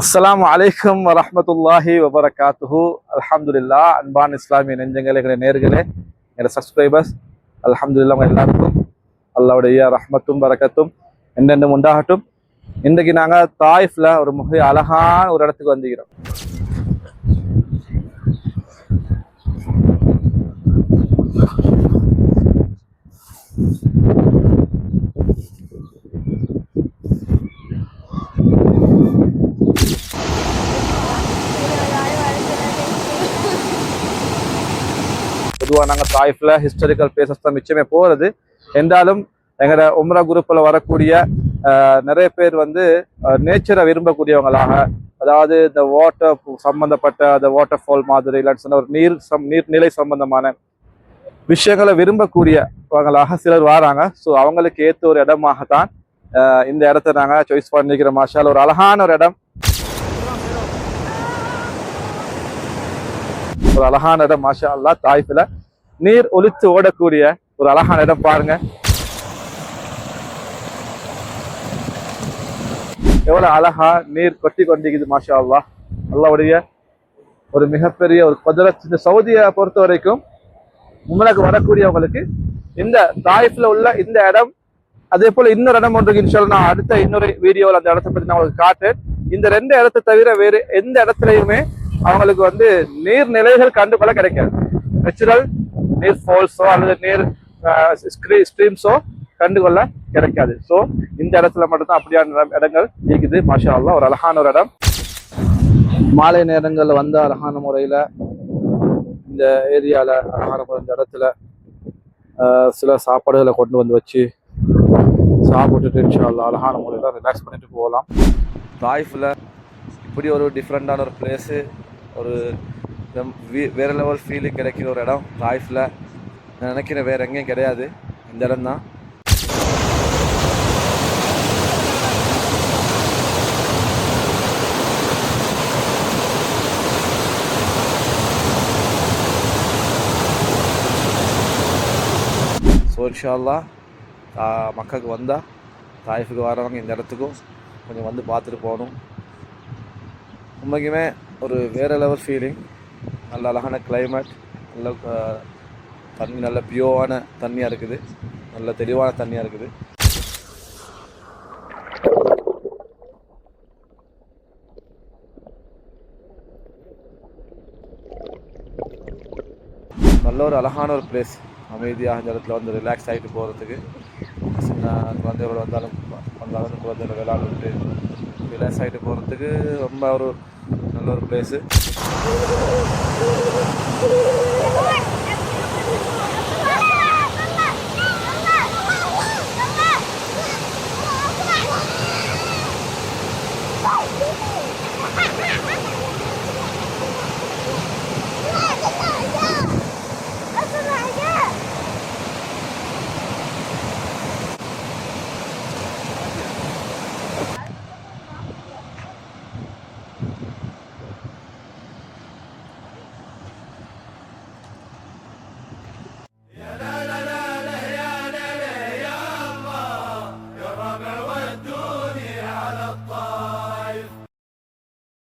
அஸ்லாம் அலைக்கும் வரமத்துல்லாஹி வபரகாத்துஹு. அலமதுல்லா அன்பான் இஸ்லாமிய நெஞ்சங்களே எங்களை நேர்களே எங்களை சப்ஸ்கிரைபர்ஸ் அலமதுல்லா உங்கள் எல்லாருக்கும் அல்லாவுடைய ரஹ்மத்தும் பரக்கத்தும் என்னென்னும் உண்டாகட்டும். இன்றைக்கு நாங்க தாய்ஃபில் ஒரு மிக அழகான ஒரு இடத்துக்கு வந்துக்கிறோம் பொதுவாக நாங்கள் தாய்ஃபில் ஹிஸ்டாரிக்கல் பிளேசஸ் தான் மிச்சமே போகிறது என்றாலும் எங்களோட உம்ரா குரூப்பில் வரக்கூடிய நிறைய பேர் வந்து நேச்சரை விரும்பக்கூடியவங்களாக அதாவது இந்த வாட்டர் சம்மந்தப்பட்ட அந்த வாட்டர் ஃபால் மாதிரி இல்லைன்னு சொன்ன ஒரு நீர் சம் நீர்நிலை சம்பந்தமான விஷயங்களை விரும்பக்கூடியவங்களாக சிலர் வராங்க. ஸோ அவங்களுக்கு ஏற்ற ஒரு இடமாகத்தான் தான் இந்த இடத்த நாங்கள் சாய்ஸ் பண்ணிக்கிற மாஷால் ஒரு அழகான ஒரு இடம். ஒரு அழகான இடம் மாஷா அல்லா தாய்ப்பில் நீர் ஒலித்து ஓடக்கூடிய ஒரு அழகான இடம் பாருங்க. எவ்வளவு அழகா நீர் கொட்டி கொண்டிருக்குது மாஷா அல்லா அல்லாவுடைய ஒரு மிகப்பெரிய ஒரு குதிரை இந்த சவுதியை பொறுத்த வரைக்கும் உங்களுக்கு வரக்கூடியவங்களுக்கு இந்த தாய்ஃபில் உள்ள இந்த இடம் அதே போல இன்னொரு இடம் ஒன்று இன்ஷால்லா நான் அடுத்த இன்னொரு வீடியோவில் அந்த இடத்தை பற்றி நான் உங்களுக்கு காட்டுறேன். இந்த ரெண்டு இடத்தை தவிர வேறு எந்த இடத்துலையுமே அவங்களுக்கு வந்து நீர்நிலைகள் கண்டுகொள்ள கிடைக்காது. நேச்சுரல் நீர் ஃபால்ஸோ அல்லது நீர் ஸ்ட்ரீம்ஸோ கண்டுகொள்ள கிடைக்காது. ஸோ இந்த இடத்துல மட்டும்தான் அப்படியான இடங்கள் இருக்குது. மாஷா அல்லா ஒரு அழகான ஒரு இடம். மாலை நேரங்களில் வந்த அழகான முறையில் இந்த ஏரியாவில் அழகான முறை இந்த இடத்துல சில சாப்பாடுகளை கொண்டு வந்து வச்சு சாப்பிட்டுட்டு இன்ஷா அழகான முறையில் ரிலாக்ஸ் பண்ணிட்டு போகலாம். தாய்ஃபில் இப்படி ஒரு டிஃப்ரெண்ட்டான ஒரு பிளேஸு ஒரு நம் வேற லெவல் ஃபீலிங் கிடைக்கிற ஒரு இடம் லைஃப்பில் நான் நினைக்கிறேன் வேறு எங்கேயும் கிடையாது. இந்த இடம் தான். ஸோ இன்ஷால்லா மக்களுக்கு வந்தால் தாய்ஃபுக்கு வரவங்க இந்த இடத்துக்கும் கொஞ்சம் வந்து பார்த்துட்டு போகணும். உண்மைக்குமே ஒரு வேற லெவல் ஃபீலிங் நல்ல அழகான கிளைமேட் நல்ல தண்ணி நல்ல பியோவான தண்ணியாக இருக்குது. நல்ல தெளிவான தண்ணியாக இருக்குது. நல்ல ஒரு அழகான ஒரு பிளேஸ் அமைதியாக இந்த இடத்துல வந்து ரிலாக்ஸ் ஆகிட்டு போகிறதுக்கு சின்ன குழந்தைகள் வந்தாலும் வந்தாலும் குழந்தைகளோட விளையாண்டுட்டு ரிலாக்ஸ் ஆகிட்டு போகிறதுக்கு ரொம்ப ஒரு நல்ல ஒரு பிளேஸு